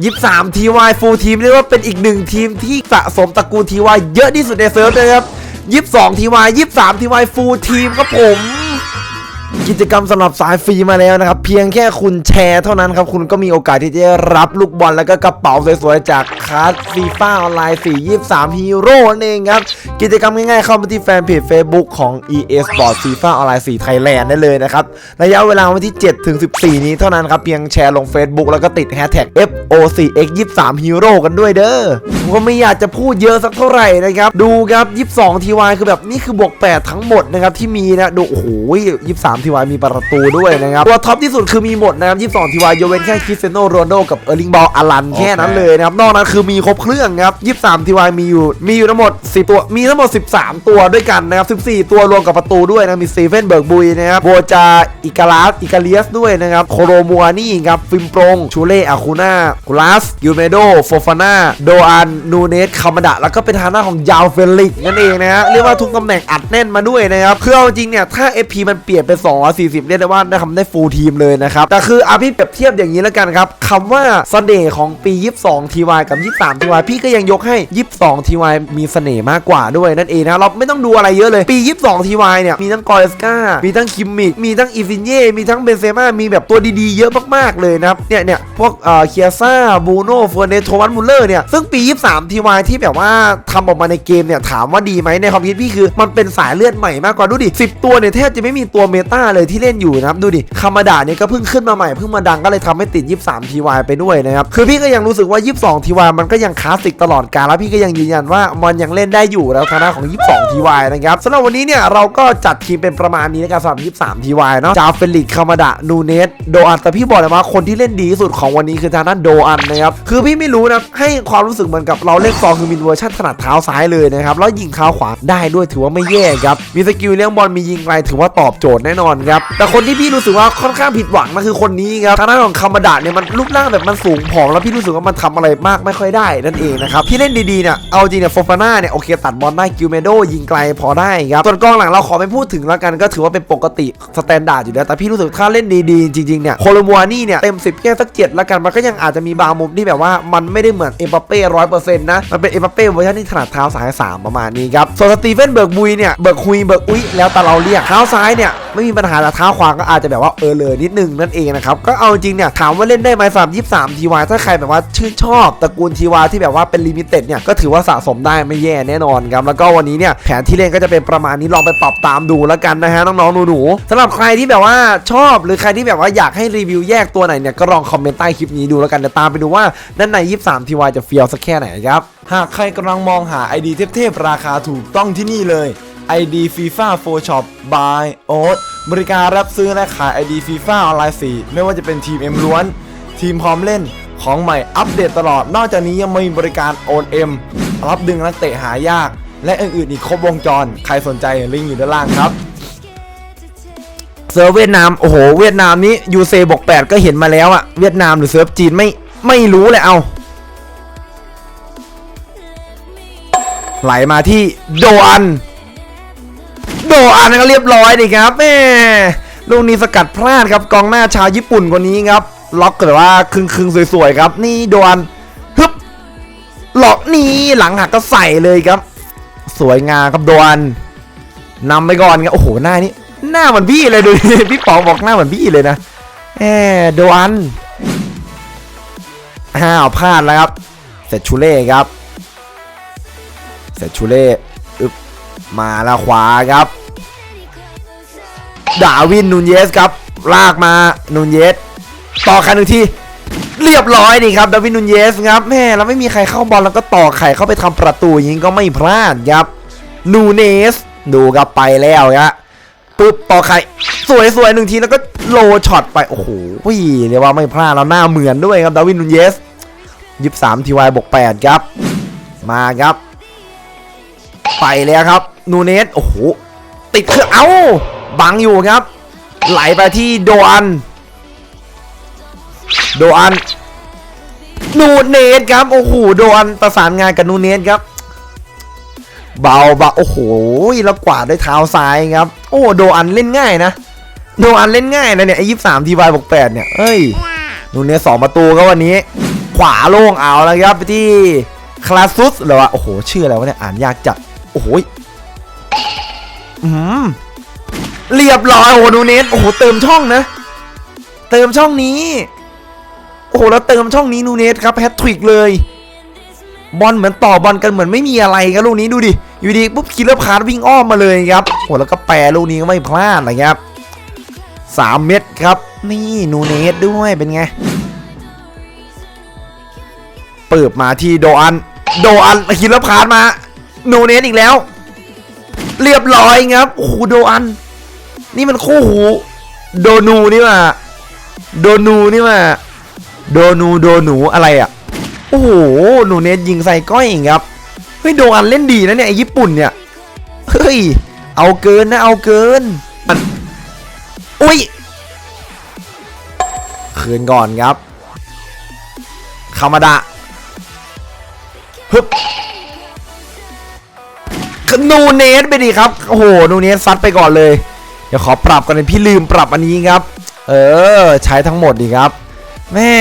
23 TY Full Team เรียกว่าเป็นอีกหนึ่งทีมที่สะสมตระกูล TY เยอะที่สุดในเซิร์ฟเลยครับ22 TY 23 TY Full Team ครับผม กิจกรรมสำหรับสายฟรีมาแล้วนะครับ เพียงแค่คุณแชร์เท่านั้นครับ คุณก็มีโอกาสที่จะรับลูกบอลแล้วก็กระเป๋าสวยๆ จากคาร์ดฟีฟ่าออนไลน์4 23ฮีโร่นั่นเองครับ กิจกรรมง่ายๆ เข้ามาที่แฟนเพจ Facebook ของ EA Sport FIFA ออนไลน์4 Thailand ได้เลยนะครับ ระยะเวลาวันที่ 7 ถึง 14 นี้เท่านั้นครับ เพียงแชร์ลง Facebook แล้วก็ติด Hashtag FOCX23 Hero กันด้วยเด้อผมก็ไม่อยากจะพูดเยอะสักเท่าไหร่นะครับ ดูครับ 22 TY คือแบบนี่คือบวก 8 ทั้งหมดนะครับที่มีนะดูโอ้โห23 TY มีประตูด้วยนะครับตัวท็อปที่สุดคือมีหมดนะครับ22 TY ยกเว้นแค่คริสเซโนโรนลโดกับเออร์ลิงบอลอารันแค่นั้นเลยนะครับนอกนั้นคือมีครบเครื่องครับ23 TY มีอยู่มีอยู่ทั้งหมด 10 ตัวมีทั้งหมด 13 ตัวด้วยกันนะครับ 14 ตัวรวมกับประตูด้วยนะมีสตีเฟนเบิร์กบุยนะครับโบจาอิกาลาสอิกาเลียสด้วยนะครับโคโรมัวนี่ครับฟิมโปรงชูเล่อาคูน่ากุลัสยูเมโดโฟฟาน่าโดอันนูเนสคามาดะแล้วก็เป็นทางหน้าของยาวเฟลิกนั่นเองนะฮะเรียกว่าทุกตำแหน่งอัดแน่นมาด้วยนะครับคือเอาจริงเนี่ยถ้า FP มันเปลี่ยนเป็น240เรียกได้ว่าได้ทำได้ฟูลทีมเลยนะครับแต่คืออาพี่เปรียบเทียบอย่างนี้แล้วกันครับคำว่าเสน่ห์ของปี 22 TY กับ 23 TY พี่ก็ยังยกให้ 22 TY มีเสน่ห์มากกว่าด้วยนั่นเองนะเราไม่ต้องดูอะไรเยอะเลยปี 22 TY เนี่ยมีทั้งกอร์สกามีทั้งคิมมิกมีทั้งอีฟินเย่มีทั้งเบนเซม่ามีแบบตัวดีๆเยอะมากๆเลยนะครับเนี่ยเนี่ยพวกเอ่อเคียซ่าบูโน่เฟอร์เนโทวันมูลเลอร์เนี่ยซึ่งปี 23 TY ที่แบบว่าทำออกมาในเกมเนี่ยถามว่าดีไหมในความคิดพี่คือมันเป็นสายเลือดใหม่มากกว่าดูดิ10 ตัวเนี่ยแทบจะไม่มีตัวเมตาเลยที่เล่นอยู่นะครับดูดิคามาดาเนี่ยก็เพิ่งขึ้นมาใหม่เพิ่งมาดังก็เลยทำให้ติด 23 TY ไปด้วยนะครับคือพี่ก็ยังรู้สึกว่า 22 TY มันก็ยังคลาสสิกตลอดกาลแล้วพี่ก็ยังยืนยันว่ามันยังเล่นได้อยู่แล้วทางด้านของ 22 TY นะครับสำหรับวันนี้เนี่ยเราก็จัดทีมเป็นประมาณนี้นะครับสำหรับ 23 TY เนาะจาเฟลิกคามาดานูเนสโดอันแต่พี่บอกเลยว่าคนที่เล่นดีที่สุดของวันนี้คือทางด้านโดอันนะครับคือพี่ไม่รู้นะให้ความรู้สึกเหมือนกับเราเล่นซองคือมินเวอร์ชันถนัดเท้าซ้ายเลยนะครับแล้วยิงเท้าขวาได้ด้วยถือว่าไม่แย่ครับมีสกิลเลี้ยงบอลมียิงไกลถือว่าตอบโจทย์แน่นอนครับแต่คนที่พี่รู้สึกว่าค่อนข้างผิดหวังนะคือคนนี้ครับทางด้านของคามาดาเนี่ยมันรูปร่างแบบมันสูงผอมแล้วพี่รู้สึกว่ามันทำอะไรมากไม่ค่อยได้นั่นเองนะครับที่เล่นดีๆเนี่ยเอาจริงเนี่ยโฟฟาน่าเนี่ยโอเคตัดบอลได้กิลเมโดยิงไกลพอได้ครับส่วนกองหลังเราขอไม่พูดถึงแล้วกันก็ถือว่าเป็นปกติสแตนดาร์ดอยู่แล้วแต่พี่รู้สึกถ้าเล่นดีๆจริงๆเนี่ยโคลมัวนี่เนี่ยเต็ม 10แค่สักเจ็ดแล้วกันมันก็ยังอาจจะมีบางมุมที่แบบว่ามันไม่ได้เหมือนเอ็มบัปเป้ร้อยเปอร์เซ็นต์นะมันเป็นเอ็มบัปเป้เวอร์ชันที่ถนัดเท้าซ้ายสามประมาณนี้ครับส่วนสตีเฟนเบิร์กบุยเนี่ยเบิร์กคุยเบิร์กอุ้ยแล้วแต่เราเรียกเท้าซ้ายเนี่ยไม่มีปัญหาแต่เท้าขวาก็อาจจะแบบว่าเออเลยนิดนึงนั่นเองนะครับก็เอาจริงเนี่ยถามว่าเล่นได้ไหมสำหรับ23 TY ถ้าใครแบบว่าชื่นชอบตระกูล TY ที่แบบว่าเป็นลิมิเต็ดเนี่ยก็ถือว่าสะสมได้ไม่แย่แน่นอนครับแล้วก็วันนี้เนี่ยแผนที่เล่นก็จะเป็นประมาณนี้ลองไปปรับตามดูแล้วกันนะฮะน้องๆหนูๆสำหรับใครที่แบบว่าชอบหรือใครที่แบบว่าอยากให้รีวิวแยกตัวไหนเนี่ยก็ลองคอมเมนต์ใต้คลิปนี้ดูแล้วกันเดี๋ยวตามไปดูว่าด้านใน 23 TY จะเฟี้ยวสักแค่ไหนครับหากใครกำลังมองหา ID เทพๆราคาถูกต้องที่นี่เลย ID FIFA 4 Shop by Oat บริการรับซื้อและขาย ID FIFA ออนไลน์4ไม่ว่าจะเป็นทีม M ล้วน ทีมพร้อมเล่นของใหม่อัปเดตตลอด นอกจากนี้ยังมีบริการโอนเอ็มรับดึงนักเตะหายาก และอื่นๆอีกครบวงจร ใครสนใจลิงก์อยู่ด้านล่างครับเซิร์ฟเวียดนามโอ้โหเวียดนามนี้ยูเซบอก 8 ก็เห็นมาแล้วอะเวียดนามหรือเซิร์ฟจีนไม่ไม่รู้เลยเอาไหลมาที่โดอัน โดอันก็เรียบร้อยดีครับแม่ลูกนี้สกัดพลาดครับกองหน้าชาวญี่ปุ่นคนนี้ครับ ล็อกแต่ว่าครึ่งครึ่งสวยๆครับ นี่โดอันฮึบหลอกนี่หลังหักก็ใส่เลยครับ สวยงามครับโดอันนำไปก่อนครับโอ้โหหน้านี้หน้าเหมือนพี่เลยดูพี่ป๋องบอกหน้าเหมือนพี่เลยนะแหมโดนอ้าวพลาดแล้วครับเสร็จชูเล่ครับ เสร็จชูเล่อึบมาแล้วขวาครับดาวินนูนเยสครับ ลากมานูนเยสต่อคันหนึ่งที เรียบร้อยนี่ครับดาวินนูนเยสครับแม่เราไม่มีใครเข้าบอลแล้วก็ต่อไข่เข้าไปทำประตูยิงก็ไม่พลาดครับนูเนสดูครับไปแล้วครับปุ๊บต่อไข่สวยๆหนึ่งทีแล้วก็โลช็อตไปโอ้โหเรียกว่าไม่พลาดแล้วหน้าเหมือนด้วยครับดาวินนูนเยสยิบสามทีวายบวกแปดครับ มาครับ ไปแล้วครับนูเนสโอ้โหติดเครื่องเอ้าบังอยู่ครับ ไหลไปที่โดอัน โดอันนูเนสครับโอ้โหโดอันประสานงานกับนูเนสครับ เบาเบาโอ้โหแล้วกวาดด้วยเท้าซ้ายครับ โอ้โดอันเล่นง่ายนะโดอันเล่นง่ายนะเนี่ยไอ้ยี่สามทีวายบกแปดเนี่ยเอ้ยนูเนสสองประตูก็วันนี้ ขวาโล่งเอาแล้วครับไปที่คลาซุสเหรอวะโอ้โหชื่ออะไรวะเนี่ยอ่านยากจัดโอ้โหอืมเรียบร้อยโอ้โหนูเนสโอ้โหเติมช่องนะ เติมช่องนี้ โอ้โหแล้วเติมช่องนี้นูเนสครับแฮตทริกเลยบอลเหมือนต่อบอลกันเหมือนไม่มีอะไรครับลูกนี้ดูดิอยู่ดีปุ๊บคิลเลอร์พาร์ทวิ่งอ้อมมาเลยครับโอ้แล้วก็แปรลูกนี้ก็ไม่พลาดนะครับสามเม็ดครับ นี่นูเนสด้วยเป็นไงเปิดมาที่โดอัน โดอันคิลเลอร์พาร์ทมานูเนสอีกแล้ว เรียบร้อยครับโอ้โหโดอัน นี่มันคู่หู โดนูนี่มาโดนูนี่มา โดนูโดหนูอะไรอะ โอ้โห หนูเนทยิงใส่ก้อยเอีกครับ เฮ้ย โดอันเล่นดีนะเนี่ยไอ้ญี่ปุ่นเนี่ย เฮ้ย เอาเกินนะเอาเกินมันอุ้ยคืนก่อนครับ คามาดะฮึบนูเนสไปดิครับ โอ้โห นูเนสซัดไปก่อนเลย เดี๋ยวขอปรับกันเลยพี่ลืมปรับอันนี้ครับ เออ ใช้ทั้งหมดดีครับ แม่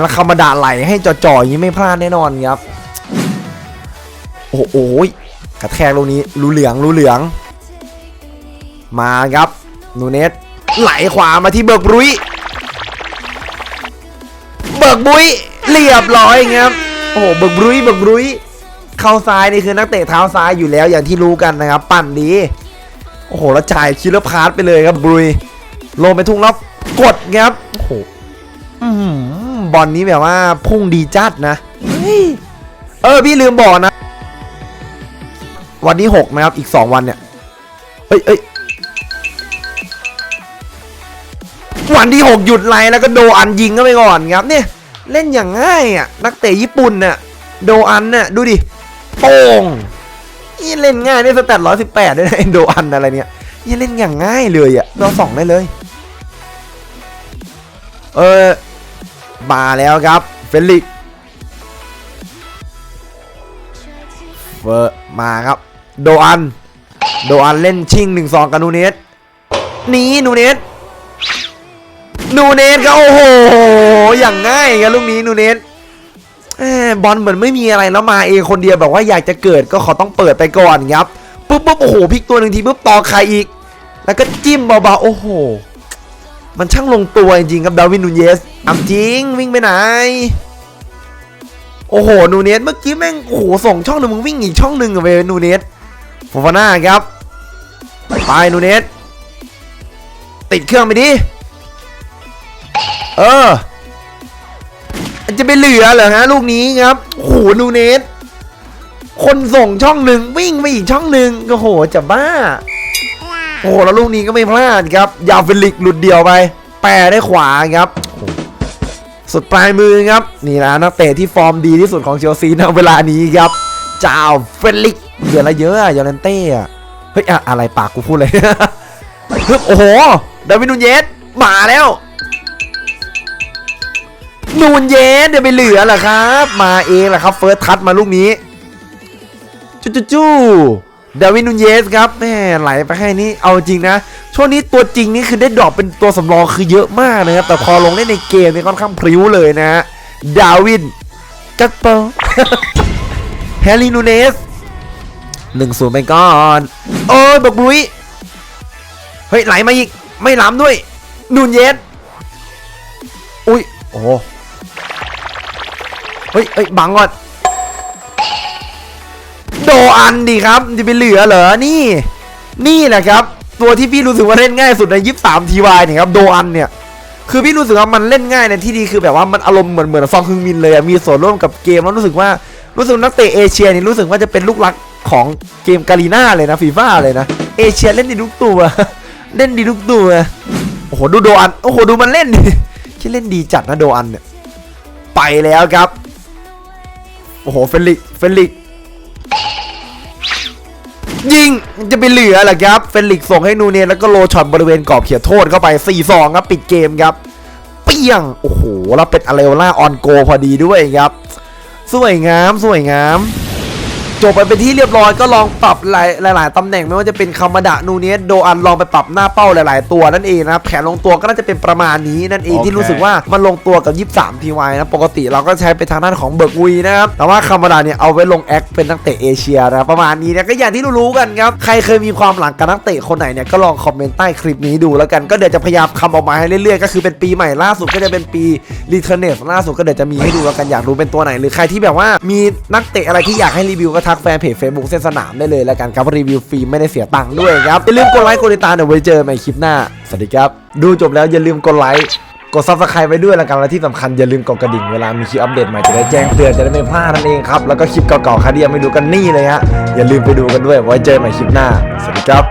แล้วคามาดาไหลให้จ่อๆอย่างนี้ไม่พลาดแน่นอนครับ โอ้โหกระแทกลูกนี้รูเหลืองรูเหลือง มาครับนูเนสไหลขวามาที่เบิร์กบุยเบิร์กบุยเรียบร้อยครับโอ้โหเบิร์กบุยเบิร์กบุยเข้าซ้ายนี่คือนักเตะเท้าซ้ายอยู่แล้วอย่างที่รู้กันนะครับ ปั่นดีโอ้โหแล้วจ่ายคิลเลอร์พาร์ทไปเลยครับบุยลงไปทุ่งแล้วกดครับโอ้โห บอลนี้แบบว่าพุ่งดีจัดนะเฮ้ยเออพี่ลืมบอกนะ วันที่หกนะครับอีกสองวันเนี่ย เอ้ยเอ้ยวันที่หกหยุดไลน์แล้วก็โดอันยิงก็ไปก่อนครับเนี่ย เล่นอย่างง่ายอะ นักเตะญี่ปุ่นเนี่ยโดอันเนี่ยดูดิโป่งนี่เล่นง่ายได้สแตทร้อยสิบแปดด้วยนะไอ้โดอันอะไรเนี่ยนี่เล่นอย่างง่ายเลยอะเราสองได้เลย เออ มาแล้วครับเฟลิกเฟอร์มาครับ โดอัน โดอันเล่นชิงหนึ่งสองกับนูเนสหนีนูเนสนูเนสก็โอ้โห อย่างง่ายครับลูกนี้นูเนสบอลเหมือนไม่มีอะไรแล้วมาเองคนเดียวแบบว่าอยากจะเกิดก็ขอต้องเปิดไปก่อนครับปุ๊บปุ๊บโอ้โหพลิกตัวหนึ่งทีปุ๊บต่อใครอีก แล้วก็จิ้มเบาๆโอ้โห มันช่างลงตัวจริงครับดาวินนูเยสอำจริงวิ่งไปไหน โอ้โหนูเนสเมื่อกี้แม่งโอ้โหส่งช่องหนึ่งมึงวิ่งอีกช่องหนึ่งอะเวนูเนสโฟฟาน่าครับไปนูเนสติดเครื่องไปดิเออจะไปเหลือเหรอฮะลูกนี้ครับโอ้โหนูเนสคนส่งช่องหนึ่งวิ่งไปอีกช่องหนึ่งโอ้โหจะบ้า โอ้โหแล้วลูกนี้ก็ไม่พลาดครับ ยาวเฟลิกหลุดเดียวไป แปรได้ขวาครับ สุดปลายมือครับ นี่นะนักเตะที่ฟอร์มดีที่สุดของเชลซีในเวลานี้ครับเจ้าเฟลิกเยอะละเยอะอะยอร์เลนเต้อะเฮ้ยอะอะไรปากกูพูดเลยฮึบโอ้โหดาวินนูนเยสมาแล้วนูนเยสเดี๋ยวไปเหลือเหรอครับ มาเองแหละครับเฟิร์สทัชมาลูกนี้จูจู ดาวินนูนเยสครับแม่ไหลไปแค่นี้เอาจริงนะ ช่วงนี้ตัวจริงนี่คือได้ดรอปเป็นตัวสำรองคือเยอะมากนะครับ แต่พอลงเล่นในเกมนี่ค่อนข้างพริ้วเลยนะฮะดาวินกักเปาแฮร์รี่นูเนสหนึ่งศูนย์ไปก่อนโอ้ยบักบุยเฮ้ยไหลมาอีก ไม่ล้ำด้วย นูนเยสอุ้ยโอ้เฮ้ยเฮ้ยบังก่อน โดอันดีครับจะไปเหลือเหรอนี่ นี่แหละครับ ตัวที่พี่รู้สึกว่าเล่นง่ายสุดในยิปสามทีวายเนี่ยครับโดอันเนี่ยคือพี่รู้สึกว่ามันเล่นง่ายในที่ดีคือแบบว่ามันอารมณ์เหมือนเหมือนซองฮึงมินเลยมีส่วนร่วมกับเกมแล้วรู้สึกว่ารู้สึกนักเตะเอเชียนี่รู้สึกว่าจะเป็นลูกรักของเกมกาลีน่าเลยนะฟีฟ่าเลยนะเอเชียเล่นดีทุกตัวเล่นดีทุกตัวโอ้โหดูโดอันโอ้โหดูมันเล่นดิที่เล่นดีจัดนะโดอันเนี่ยไปแล้วครับโอ้โหเฟลิกเฟลิก ยิงจะไปเหลือแหรอครับเฟลิกส่งให้นูเนแล้วก็โลช็อตบริเวณกรอบเขียโทษเข้าไป 4-2 ครับ ปิดเกมครับ เปี้ยง โอ้โห แล้วเป็นอเลโอล่าออนโกพอดีด้วยครับ สวยงาม สวยงาม จบไปเป็นที่เรียบร้อยก็ลองปรับหลายหลายๆตำแหน่งไม่ว่าจะเป็นคามาดะนูเนสโดอันลองไปปรับหน้าเป้าหลาย ๆ ตัวนั่นเองนะครับแผนลงตัวก็น่าจะเป็นประมาณนี้นั่นเองที่รู้สึกว่ามันลงตัวกับ 23ทีวนะปกติเราก็ใช้ไปทางด้านของเบิร์กวีนะครับแต่ว่าคามาดะเนี่ยเอาไว้ลงแอคเป็นนักเตะเอเชียนะครับประมาณนี้นะก็อย่างที่รู้ๆกันครับใครเคยมีความหลังกับนักเตะคนไหนเนี่ยก็ลองคอมเมนต์ใต้คลิปนี้ดูแล้วกันก็เดี๋ยวจะพยายามคำออกมาให้เรื่อย ๆ ก็คือเป็นปีใหม่ล่าสุดก็จะเป็นปีรีเทเนสล่าสุดก็เดี๋ยวจะมีให้ดูแล้วกันอยากรู้เป็นตัวไหนหรือใครที่แบบว่ามีนักเตะอะไรที่อยากให้รีวิวก็ทักแฟนเพจ Facebook เส้นสนามได้เลยแล้วกันครับรีวิวฟรีไม่ได้เสียตังค์ด้วยครับ อย่าลืมกดไลค์กดติดตามเดี๋ยวไว้เจอกันใหม่คลิปหน้า สวัสดีครับ ดูจบแล้วอย่าลืมกดไลค์กดซับสไครต์ไว้ด้วยแล้วกันและที่สำคัญอย่าลืมกดกระดิ่งเวลามีคลิปอัปเดตใหม่จะได้แจ้งเตือนจะได้ไม่พลาดนั่นเองครับแล้วก็คลิปเก่าๆใครที่ยังไม่ดูกันนี่เลยฮะอย่าลืมไปดูกันด้วยไว้เจอกันใหม่คลิปหน้าสวัสดีครับ